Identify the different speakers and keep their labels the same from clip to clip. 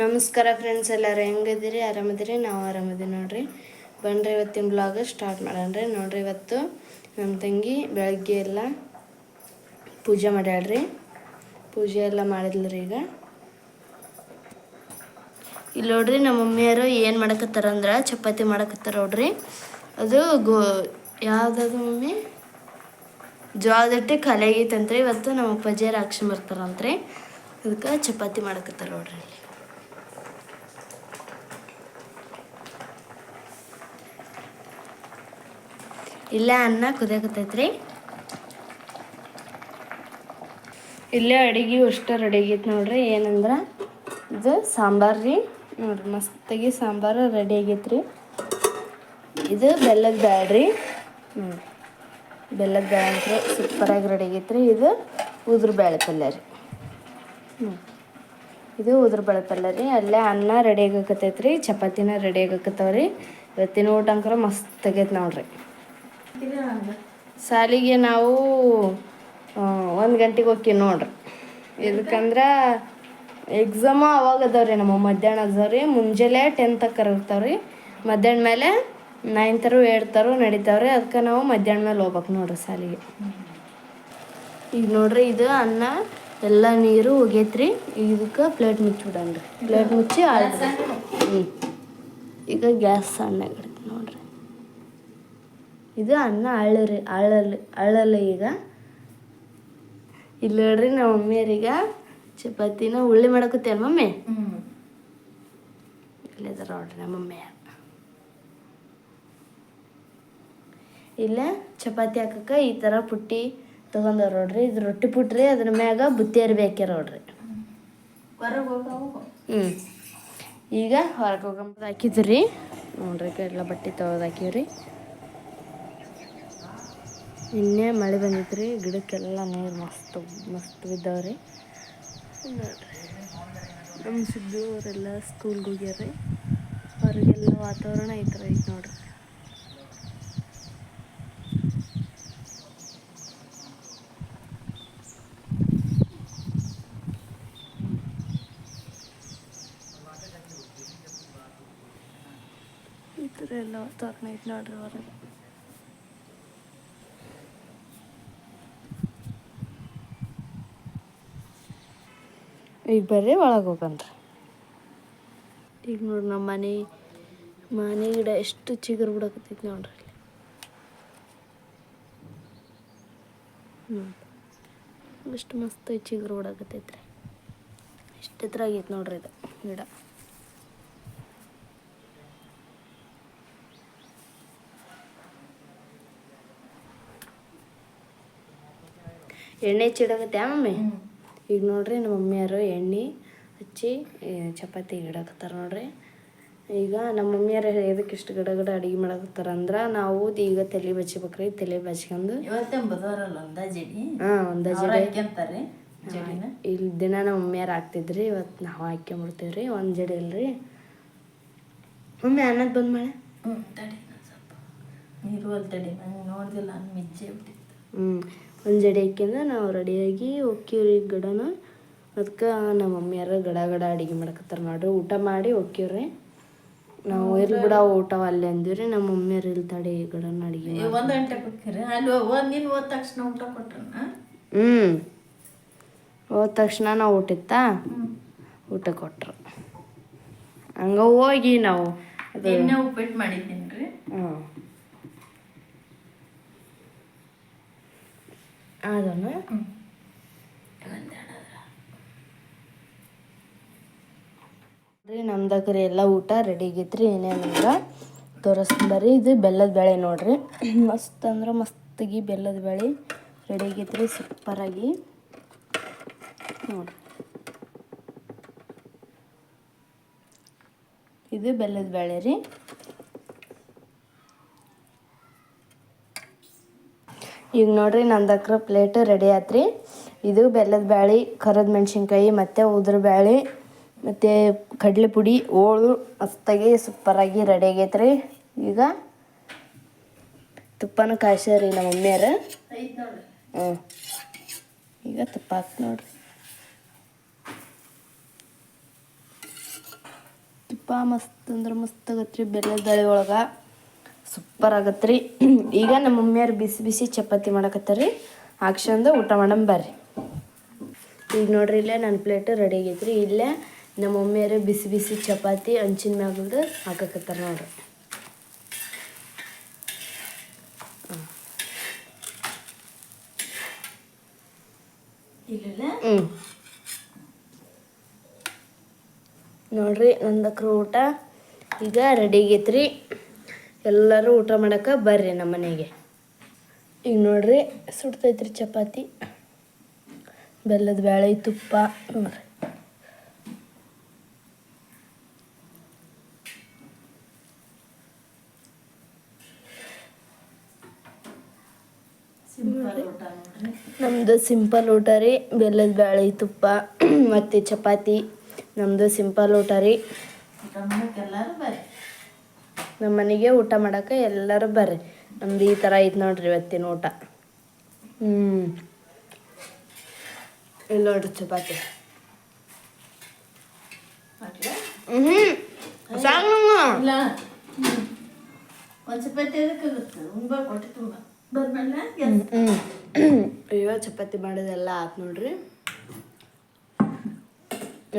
Speaker 1: ನಮಸ್ಕಾರ ಫ್ರೆಂಡ್ಸ್ ಎಲ್ಲರೂ ಹೆಂಗಿದ್ದೀರಿ? ಆರಾಮದಿರಿ ನಾವು ಆರಾಮದೀವಿ ನೋಡ್ರಿ. ಬನ್ರಿ ಇವತ್ತಿನ ಬ್ಲಾಗ್ ಸ್ಟಾರ್ಟ್ ಮಾಡೋಣ್ರಿ. ನೋಡ್ರಿ ಇವತ್ತು ನಮ್ಮ ತಂಗಿ ಬೆಳಗ್ಗೆ ಎಲ್ಲ ಪೂಜೆ ಮಾಡ್ಯಾಳ್ರಿ. ಪೂಜೆ ಎಲ್ಲ ಮಾಡಿದ್ಲರಿ ಈಗ. ಇಲ್ಲಿ ನೋಡ್ರಿ ನಮ್ಮ ಮಮ್ಮಿಯರು ಏನು ಮಾಡಕತ್ತಾರ ಅಂದ್ರೆ ಚಪಾತಿ ಮಾಡಕತ್ತಾರ ನೋಡ್ರಿ. ಅದು ಗೋ, ಯಾವುದದು ಮಮ್ಮಿ? ಜೋಳದ ಹಿಟ್ಟು ಖಾಲಿ ಆಗೈತಂತ್ರಿ. ಇವತ್ತು ನಮ್ಮ ಅಪ್ಪಾಜಿಯರು ಹಾಕ್ಸ್ಕೊಂಡ್ ಬರ್ತಾರಂತ್ರಿ ಅದಕ್ಕೆ ಚಪಾತಿ ಮಾಡಕತ್ತಾರ ನೋಡ್ರಿ ಇಲ್ಲಿ. ಇಲ್ಲೇ ಅನ್ನ ಕುದಿಯಕತ್ತೈತ್ರಿ? ಇಲ್ಲೇ ಅಡಿಗೆ ಅಷ್ಟು ರೆಡಿ ಆಗೈತೆ ನೋಡ್ರಿ. ಏನಂದ್ರೆ ಇದು ಸಾಂಬಾರು ರೀ. ನೋಡ್ರಿ, ಮಸ್ತಾಗಿ ಸಾಂಬಾರು ರೆಡಿ ಆಗೈತ್ರಿ. ಇದು ಬೆಲ್ಲದ ಬ್ಯಾಡ್ರಿ ಹ್ಞೂ ಬೆಲ್ಲದ ಬ್ಯಾಳ ಅಂದ್ರೆ ಸೂಪರಾಗಿ ರೆಡಿ ಆಗೈತ್ರಿ. ಇದು ಉದುರು ಬೇಳೆ ಪಲ್ಯ ರೀ. ಹ್ಞೂ ಇದು ಉದುರು ಬೇಳೆ ಪಲ್ಯ ರೀ. ಅಲ್ಲೇ ಅನ್ನ ರೆಡಿ ಆಗಕತ್ತೈತ್ರಿ. ಚಪಾತಿನ ರೆಡಿ ಆಗಕತ್ತವ್ರಿ. ಇವತ್ತಿನ ಊಟ ಅಂಕರ ಮಸ್ತ್ ಆಗೈತೆ ನೋಡ್ರಿ. ಸಾಲಿಗೆ ನಾವು ಒಂದು ಗಂಟೆಗೆ ಹೋಗ್ತೀವಿ ನೋಡ್ರಿ. ಎದಕ್ಕಂದ್ರೆ ಎಕ್ಸಾಮ ಅವಾಗ ಅದಾವ್ರಿ ನಮ್ಮ ಮಧ್ಯಾಹ್ನ ಅದಾವ್ರಿ ಮುಂಜಾನೆ ಟೆನ್ ತಕ್ಕ ಇರ್ತಾವ್ರಿ ಮಧ್ಯಾಹ್ನ ಮೇಲೆ ನೈನ್ತರು ಏಳ್ತರು ನಡೀತಾವ್ರಿ. ಅದಕ್ಕೆ ನಾವು ಮಧ್ಯಾಹ್ನ ಮೇಲೆ ಹೋಗ್ಬೇಕು ನೋಡ್ರಿ ಸಾಲಿಗೆ. ಈಗ ನೋಡ್ರಿ ಇದು ಅನ್ನ ಎಲ್ಲ ನೀರು ಹೋಗೈತ್ರಿ ಇದಕ್ಕೆ ಪ್ಲೇಟ್ ಮುಚ್ಚಿಬಿಡಣ್ರಿ. ಪ್ಲೇಟ್ ಮುಚ್ಚಿ ಹ್ಞೂ ಈಗ ಗ್ಯಾಸ್ ಸಣ್ಣಗಡೆ ಇದು ಅನ್ನ ಅಳ್ಳರಿ ಅಳಲು ಅಳ್ಳಲ್ಲ ಈಗ. ಇಲ್ಲಿ ನೋಡ್ರಿ ನಮ್ಮ ಮಮ್ಮಿಯರೀಗ ಚಪಾತಿನ ಉಳ್ಳಿ ಮಾಡಕತ್ತೇನ್ ಮಮ್ಮಿ. ಇಲ್ಲದ ನೋಡ್ರಿ ನಮ್ಮ ಮಮ್ಮಿ ಇಲ್ಲ ಚಪಾತಿ ಹಾಕಕ್ಕೆ ಈ ಥರ ಪುಟ್ಟಿ ತೊಗೊಂಡವ್ರು ನೋಡ್ರಿ. ಇದು ರೊಟ್ಟಿ ಪುಟ್ರಿ ಅದ್ರ ಮ್ಯಾಗ ಬುತ್ತಿ ಬೇಕ್ಯಾರ ನೋಡ್ರಿ. ಹ್ಞೂ ಈಗ ಹೊರಗೆ ಹೋಗಂಬದು ಹಾಕಿದ್ರಿ ನೋಡ್ರಿ ಎಲ್ಲ ಬಟ್ಟೆ ತೊಗೊದು ಹಾಕಿವ್ರಿ ನಿನ್ನೆ ಮಳೆ ಬಂದಿತ್ತು ಗಿಡಕ್ಕೆಲ್ಲ ನೀರು ಮಸ್ತ್ ಮಸ್ತ್ ಬಿದ್ದವ್ರಿ. ನೋಡ್ರಿ ನಮ್ಮ ಸಿದ್ದು ಅವರೆಲ್ಲ ಸ್ಕೂಲ್ಗೆ ಹೋಗ್ಯಾರ ರೀ ಅವ್ರಿಗೆಲ್ಲ ವಾತಾವರಣ ಐತ್ರ ಐತೆ ನೋಡ್ರಿ. ಈ ಥರ ಎಲ್ಲ ವಾತಾವರಣ ಐತೆ ನೋಡ್ರಿ ಹೊರಗೆ ಈಗ ಬರ್ರಿ ಒಳಗೆ ಹೋಗನ್ರಿ ಈಗ ನೋಡ್ರಿ ನಮ್ಮ ಮನೆ ಮನೆ ಗಿಡ ಎಷ್ಟು ಚಿಗುರು ಬಿಡಕತ್ತೈತಿ ನೋಡ್ರಿ ಇಲ್ಲಿ ಹ್ಞೂ ಎಷ್ಟು ಮಸ್ತ್ ಐತಿ ಚಿಗುರು ಬಿಡಕತ್ತೈತ್ರಿ ಎಷ್ಟು ಎತ್ತರ ಆಗೈತೆ ನೋಡ್ರಿ ಇದು ಗಿಡ ಎಣ್ಣೆ ಚಿಡಕತ್ತೆ ಮಮ್ಮಿ ಈಗ ನೋಡ್ರಿ ನಮ್ಮ ಮಮ್ಮಿಯವರು ಎಣ್ಣೆ ಹಚ್ಚಿ ಚಪಾತಿ ಇಡಕತ್ತಾರ ನೋಡ್ರಿ. ಈಗ ನಮ್ಮ ಮಮ್ಮಿಯರು ಎದಕ್ಕೆ ಇಷ್ಟು ಗಿಡ ಗಿಡ ಅಡುಗೆ ಮಾಡಕತ್ತಾರ ಅಂದ್ರೆ ನಾವು ಈಗ ತಲೆ ಬಚ್ಚಬೇಕ್ರಿ ತಲೆ ಬಚ್ಕೊಂಡು ಹಾಂ ಒಂದ ಜಡಿ. ಇಲ್ಲಿ ದಿನ ನಮ್ಮ ಮಮ್ಮಿಯರು ಹಾಕ್ತಿದ್ರಿ ಇವತ್ತು ನಾವು ಹಾಕ್ಕೊಂಬಿಡ್ತೀವಿ ರೀ ಒಂದು ಜಡಿ ಇಲ್ರಿ. ಮಮ್ಮಿ ಅನ್ನದ ಬಂದ್ ಮಾಡಿ.
Speaker 2: ಹ್ಞೂ ತಡಿ ಸ್ವಲ್ಪ. ನೀರು ಅಲ್ಲಿ ತಡಿ ನಂಗೆ ನೋಡ್ದಿಲ್ಲ ಮಿಜ್ಜೆ ಬಿಟ್ಟಿತ್ತು.
Speaker 1: ಹ್ಞೂ ಒಂದು ಜಡೆ ಹಾಕ್ಯಂದು ನಾವು ರೆಡಿಯಾಗಿ ಹೋಕ್ಕಿವ್ರಿ ಗಡನ ಅದಕ್ಕೆ ನಮ್ಮ ಮಮ್ಮಿಯಾರು ಗಡ ಗಡ ಅಡುಗೆ ಮಾಡಕತ್ತಾರ ನೋಡ್ರಿ. ಊಟ ಮಾಡಿ ಹೋಕ್ಕಿವ್ರಿ ನಾವು ಇರ್ಲಿ ಬಿಡ ಊಟ ಅಲ್ಲಿ ಅಂದಿವ್ರಿ. ನಮ್ಮ ಮಮ್ಮಿಯರು ಇಲ್ಲಿ ತಡಿ ಗಡನ ಅಡಿಗೆ
Speaker 2: ಒಂದು ಗಂಟೆ ಕೊಟ್ಟಿರಿ ಅಲ್ಲಿ ಒಂದು ಹೋದ ತಕ್ಷಣ ಊಟ
Speaker 1: ಹ್ಞೂ ಹೋದ ತಕ್ಷಣ ನಾವು ಊಟ
Speaker 2: ಇತ್ತಾ
Speaker 1: ಊಟ ಕೊಟ್ರು. ಹಂಗ ಹೋಗಿ ನಾವು
Speaker 2: ಎಣ್ಣೆ ಉಪ್ಪಿಟ್ಟು ಮಾಡಿದ್ದೀನಿ ರೀ
Speaker 1: ಹ್ಞೂ ಅದನ್ನು ರೀ ನಮ್ದಾಗ್ರಿ ಎಲ್ಲ ಊಟ ರೆಡಿ ಆಗೈತ್ರಿ ಏನೇನಂದ್ರೆ ತೋರಿಸ್ಕೊಂಬರ್ರಿ ಇದು ಬೆಲ್ಲದ ಬೇಳೆ ನೋಡ್ರಿ. ಮಸ್ತ್ ಅಂದ್ರೆ ಮಸ್ತಾಗಿ ಬೆಲ್ಲದ ಬೇಳೆ ರೆಡಿ ಆಗೈತ್ರಿ ಸೂಪರಾಗಿ ನೋಡ್ರಿ. ಇದು ಬೆಲ್ಲದ ಬೇಳೆ ರೀ. ಈಗ ನೋಡ್ರಿ ನಂದಕ್ರ ಪ್ಲೇಟ್ ರೆಡಿ ಆತ್ರಿ. ಇದು ಬೆಲ್ಲದ ಬ್ಯಾಳಿ ಕರದ ಮೆಣಸಿನ್ಕಾಯಿ, ಮತ್ತು ಉದ್ರ ಬ್ಯಾಳಿ, ಮತ್ತು ಕಡಲೆ ಪುಡಿ, ಓಳು ಮಸ್ತಾಗಿ ಸೂಪರಾಗಿ ರೆಡಿ ಆಗೈತ್ರಿ. ಈಗ ತುಪ್ಪನ ಕಾಯ್ಸ್ಯಾರಿ ನಮ್ಮ ಮಮ್ಮಿಯರ ಈಗ ತುಪ್ಪ ಹಾಕಿ ನೋಡ್ರಿ. ಮಸ್ತ್ ಅಂದ್ರೆ ಮಸ್ತ್ ಆಗತ್ರಿ ಬೆಲ್ಲದ ಬ್ಯಾಳಿ ಒಳಗೆ. ಸೂಪರ್ ರೀ. ಈಗ ನಮ್ಮ ಮಮ್ಮಿಯವ್ರು ಬಿಸಿ ಬಿಸಿ ಚಪಾತಿ ಮಾಡಕತ್ತಾರ್ರಿ ಹಾಕ್ಸ್ಕೊಂಡು ಊಟ ಮಾಡಮ್ ಬರ್ರಿ. ಈಗ ನೋಡ್ರಿ ಇಲ್ಲೇ ನನ್ನ ಪ್ಲೇಟ್ ರೆಡಿ ಆಗೈತ್ರಿ ಇಲ್ಲೇ ನಮ್ಮ ಮಮ್ಮಿಯವ್ರು ಬಿಸಿ ಬಿಸಿ ಚಪಾತಿ ಹಂಚಿನ ಮ್ಯಾಗಲ್ದು ಹಾಕಕತ್ತಾರ ನೋಡ್ರಿ. ಹ್ಞೂ ನೋಡ್ರಿ ನಂದಕ್ರ ಊಟ ಈಗ ರೆಡಿ ಆಗೈತ್ರಿ ಎಲ್ಲರೂ ಊಟ ಮಾಡಕ್ಕೆ ಬರ್ರಿ ನಮ್ಮ ಮನೆಗೆ. ಈಗ ನೋಡ್ರಿ ಸುಡ್ತೈತ್ರಿ ಚಪಾತಿ. ಬೆಲ್ಲದ ಬೇಳೆ ತುಪ್ಪ ನೋಡ್ರಿ. ನಮ್ಮದು ಸಿಂಪಲ್ ಊಟ ರೀ ಬೆಲ್ಲದ ಬೇಳೆ ತುಪ್ಪ ಮತ್ತು ಚಪಾತಿ. ನಮ್ಮದು ಸಿಂಪಲ್ ಊಟ ರೀ
Speaker 2: ಊಟ ಮಾಡಕ್ಕೆ ಎಲ್ಲರೂ ಬರ್ರಿ
Speaker 1: ನಮ್ಮ ಮನೆಗೆ ಊಟ ಮಾಡೋಕೆ ಎಲ್ಲರೂ ಬರ್ರಿ. ನಮ್ದು ಈ ಥರ ಐತೆ ನೋಡ್ರಿ ಇವತ್ತಿನ ಊಟ. ಹ್ಞೂ ಇಲ್ಲಿ. ನೋಡ್ರಿ ಚಪಾತಿ ಅಯ್ಯೋ ಚಪಾತಿ ಮಾಡೋದೆಲ್ಲ ಆತು ನೋಡ್ರಿ.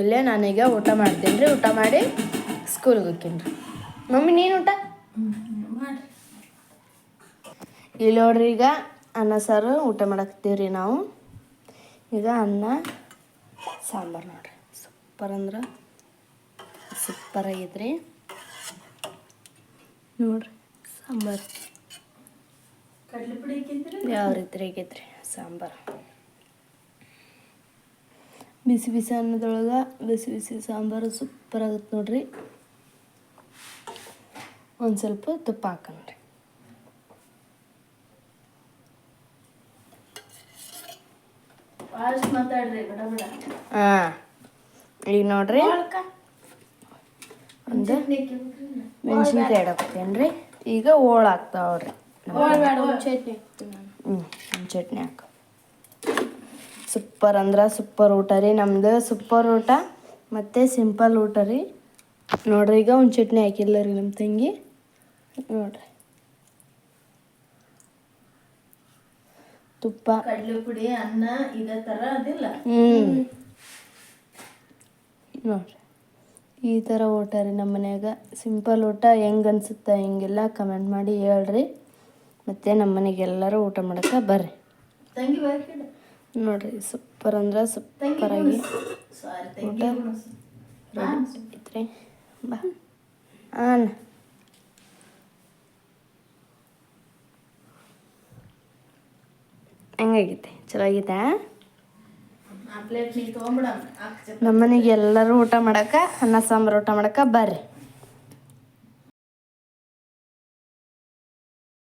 Speaker 1: ಇಲ್ಲೇ ನಾನೀಗ ಊಟ ಮಾಡ್ತೀನಿ ರೀ. ಊಟ ಮಾಡಿ ಸ್ಕೂಲ್ಗೆ ಹೋಗ್ತೀನಿ ರೀ. ಮಮ್ಮಿ, ನೀನು ಊಟ? ಇಲ್ಲಿ ನೋಡ್ರಿ, ಈಗ ಅನ್ನ ಸಾರು ಊಟ ಮಾಡಾಕತ್ತೀವಿ ರೀ ನಾವು. ಈಗ ಅನ್ನ, ಸಾಂಬಾರು ನೋಡ್ರಿ. ಸೂಪರ್ ಅಂದ್ರೆ ಸೂಪರ್ ಆಗಿದ್ರಿ ನೋಡ್ರಿ, ಸಾಂಬಾರು. ಯಾವ ರೀತಿ ಆಗೈತ್ರಿ ಸಾಂಬಾರು? ಬಿಸಿ ಬಿಸಿ ಅನ್ನದೊಳಗೆ ಬಿಸಿ ಬಿಸಿ ಸಾಂಬಾರು ಸೂಪರ್ ಆಗುತ್ತೆ ನೋಡ್ರಿ. ಒಂದು ಸ್ವಲ್ಪ ತುಪ್ಪ ಹಾಕಣ್ರಿ ಹಾಂ ಈಗ ನೋಡ್ರಿ. ಒಂದು ಮೆಣಸಿನ್ಕಾಯಿ ಇಡಾಕತ್ತೇನು ರೀ ಈಗ ಓಳು
Speaker 2: ಹಾಕ್ತಾವ್ರಿ.
Speaker 1: ಹ್ಞೂ ಚಟ್ನಿ ಹಾಕ. ಸೂಪರ್ ಅಂದ್ರೆ ಸೂಪರ್ ಊಟ ರೀ ನಮ್ದು ಸೂಪರ್ ಊಟ. ಮತ್ತು ಸಿಂಪಲ್ ಊಟ ರೀ. ನೋಡ್ರಿ ಈಗ ಒಂದು ಚಟ್ನಿ ಹಾಕಿಲ್ಲ ರೀ ನಮ್ಮ ತಂಗಿ. ನೋಡ್ರಿ. ತುಪ್ಪ.
Speaker 2: ಕಡಲೆ ಪುಡಿ ಅನ್ನ ಇದೇ ಥರ ಅದಿಲ್ಲ.
Speaker 1: ಹ್ಞೂ ನೋಡ್ರಿ. ಈ ಥರ ಊಟ ರೀ ನಮ್ಮ ಮನ್ಯಾಗ. ಸಿಂಪಲ್ ಊಟ ಹೆಂಗೆ ಅನ್ಸುತ್ತೆ ಹಿಂಗೆಲ್ಲ ಕಮೆಂಟ್ ಮಾಡಿ ಹೇಳ್ರಿ. ಮತ್ತು ನಮ್ಮ ಮನೆಗೆ ಎಲ್ಲರೂ ಊಟ ಮಾಡಕ್ಕೆ ಬರ್ರಿ. ನೋಡ್ರಿ ಸೂಪರ್ ಅಂದ್ರೆ
Speaker 2: ತಂಗಿ
Speaker 1: ಸೂಪರ್ ಆಗಿ
Speaker 2: ಸಾರಿ ತಂಗಿ ಗುಣಸು.
Speaker 1: ರೆಡಿ ಐತ್ರಿ ಬಾ. ಆನ್ ಹೆಂಗಾಗೈತೆ. ಚಲೋ ಆಗೈತಾ ನಮ್ಮನೆಗೆ ಎಲ್ಲರೂ ಊಟ ಮಾಡಕ್ಕೆ ಅನ್ನ ಸಾಂಬಾರು ಊಟ ಮಾಡಕ್ಕೆ ಬರ್ರಿ.